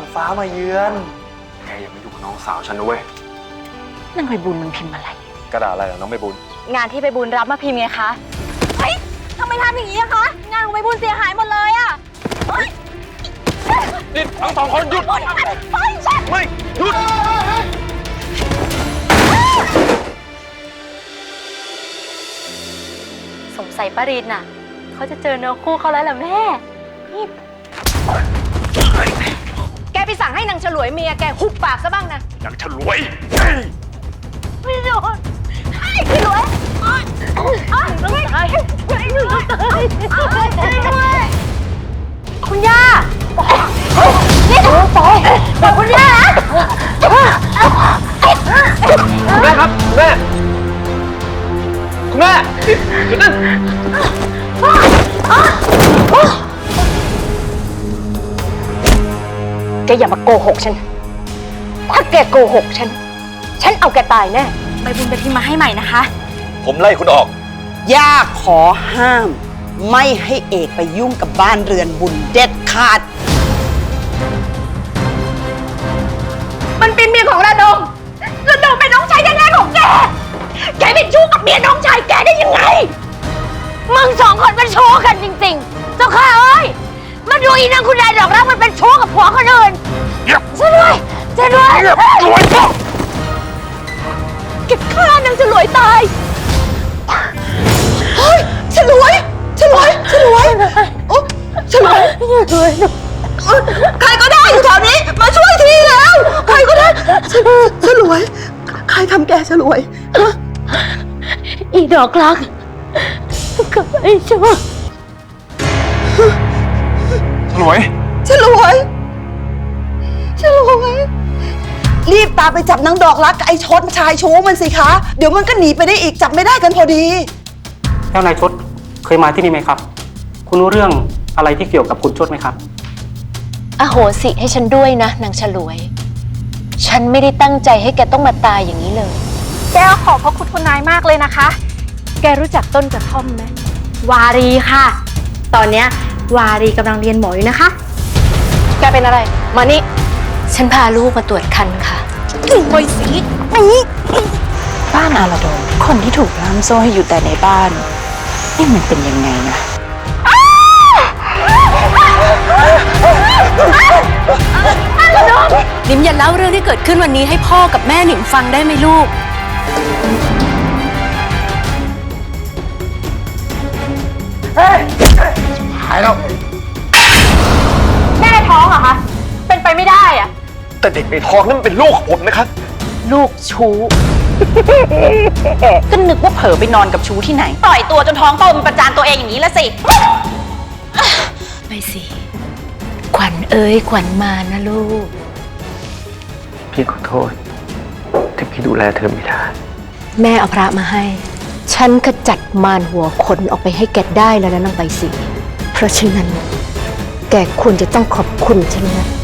างฟ้ามาเยือน แกอย่ามาอยู่กับน้องสาวฉันนะเว้ยนางใบบุญมันพิมพ์อะไร กระดาษอะไรเหรอน้องใบบุญ งานที่ไปบุญรับมาพิมพ์ไงคะ เฮ้ยทำไมทำอย่างนี้อะคะ งานของไปบุญเสียหายหมดเลยอะเฮ้ยนี่ทั้งสองคนหยุด บุญเฮ้ยฉัน ไม่หยุด สงสัยป้ารินน่ะ เขาจะเจอเนื้อคู่เขาแล้วแหละแม่ นี่ ฉลวยเมียแกหุบปากซะบ้างนะอยากฉลวยไม่โดนไอ้พี่รวยอ้อยอ้อยต้องตายช่วยด้วยช่วยด้วยคุณย่านี่ปล่อยปล่อยคุณย่านะคุณแม่ครับคุณแม่คุณแม่หยุดนั่น กอย่ามาโกหกฉัน ถ้าแกโกหกฉัน ฉันเอาแกตายแน่ใบบุญไปพิมพ์มาให้ใหม่นะคะ ผมไล่คุณออก ย่าขอห้าม ไม่ให้เอกไปยุ่งกับบ้านเรือนบุญเด็ดขาด มันเป็นเมียของระดมระดมเป็นน้องชายแท้ๆของแก แกเป็นชู้กับเมียน้องชายแกได้ยังไง มึงสองคนเป็นชู้กันจริงๆ อีนางคุณนายดอกรักมันเป็นชู้กับผัวคนอื่นช่วยด้วยช่วยด้วยรวยพ่อแกฆ่านางฉลวยตาย เฮ้ยฉลวยฉลวยฉลวยโอ๊ะฉลวยเอ้ยใครก็ได้อยู่แถวนี้ มาช่วยทีแล้ว ใครก็ได้ฉลวยฉลวยใครทำแกฉลวยฮะอีดอกรักกับไอ้ชู้ฉ ลวย ฉลวย ฉลวย รีบตามไปจับนางดอกรักกับไอ้ชดชายชู้มันสิคะ เดี๋ยวมันก็หนีไปได้อีกจับไม่ได้กันพอดี แล้วนายชดเคยมาที่นี่ไหมครับ คุณรู้เรื่องอะไรที่เกี่ยวกับคุณชดไหมครับ อโหสิให้ฉันด้วยนะนางฉลวย ฉันไม่ได้ตั้งใจให้แกต้องมาตายอย่างนี้เลย แกขอบพระคุณคุณนายมากเลยนะคะ แกรู้จักต้นกระท่อมไหมวารีค่ะ ตอนเนี้ย วารีกำลังเรียนหมออยู่นะคะ แกเป็นอะไร มานี่ ฉันพาลูกมาตรวจคันค่ะโอยสีบ้านอาราโดนคนที่ถูกล่ามโซ่ให้อยู่แต่ในบ้าน นี่มันเป็นยังไงนะ นิมอย่าเล่าเรื่องที่เกิดขึ้นวันนี้ให้พ่อกับแม่หนิมฟังได้ไหมลูกหาย แล้ว แม่ท้องเหรอคะ เป็นไปไม่ได้อะแต่เด็กในท้องนั่นมันเป็นลูกของผมนะครับ ลูกชู้ ก็นึกว่าเผลอไปนอนกับชู้ที่ไหน ปล่อยตัวจนท้องโตมันประจานตัวเองอย่างนี้ละสิ ไม่สิ ขวัญเอ้ย ขวัญมานะลูก พี่ขอโทษที่พี่ดูแลเธอไม่ได้ แม่เอาพระมาให้ ฉันขจัดมารหัวคนออกไปให้แกได้แล้วนะนางใบสี เพราะฉะนั้น แกควรจะต้องขอบคุณฉันนะ